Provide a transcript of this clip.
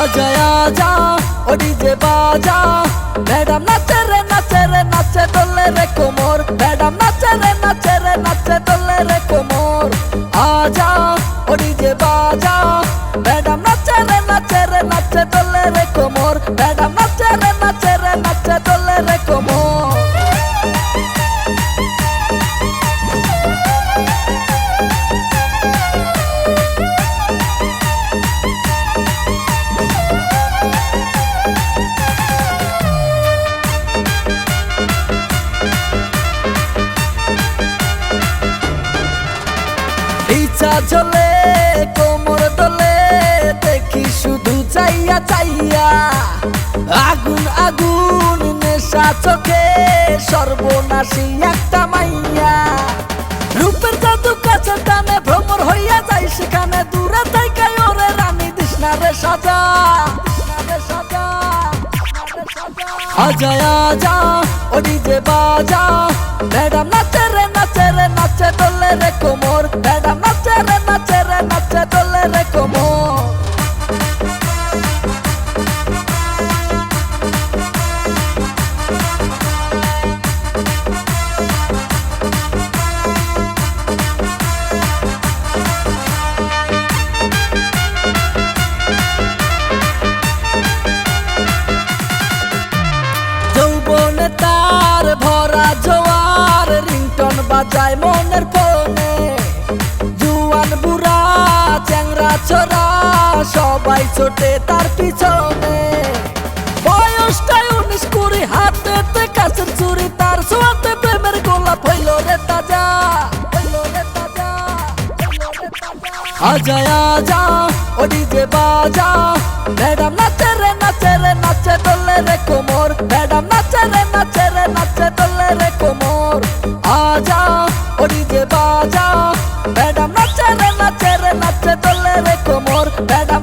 আজা আজা ও ডিজে বাজা। ম্যাডাম, নাচে রে নাচে রে, নাচে দোলে রে কোমর। ম্যাডাম, নাচে রে নাচে রে, নাচে দোলে রে কোমর। আজা ও ডিজে বাজা। ম্যাডাম, নাচে রে নাচে রে, নাচে দোলে রে কোমর। ম্যাডাম, নাচে রে নাচে রে, নাচে দোলে রে কোমর। ইচ্ছা চলে, কোমর দলে দেখি শুধু চাইয়া চাইয়া। আগুন আগুন, নেশা চোখে, সর্বনাশী একটা মাইয়া। রূপের জাদু কাছে টানে, ভ্রমর হইয়া যাই সেখানে। দূরে থাইকাই ওরে রানী দিসনা রে সাজা। আজা আজা ও ডিজে বাজা। ম্যাডাম নাচে রে যৌবনে তার ভরা জোয়ার রিংটন বাজায় মনের ফোনে জুয়ান বুড়া, চ্যাংরা, চোরা, সবাই ছোটে তার পিছনে। বয়সটাই উনিশ কুড়ি হাতেতে কাছের চুরি তার সোয়াতে ডিজে বাজা নাচে রে নাচে রে, নাচে দোলে রে কোমর ম্যাডাম নাচে রে নাচে রে, নাচে দোলে রে কোমর। আজা, ওরি যে বাজা। ম্যাডাম নাচে রে নাচে রে, নাচে দোলে রে কোমর। ম্যাডাম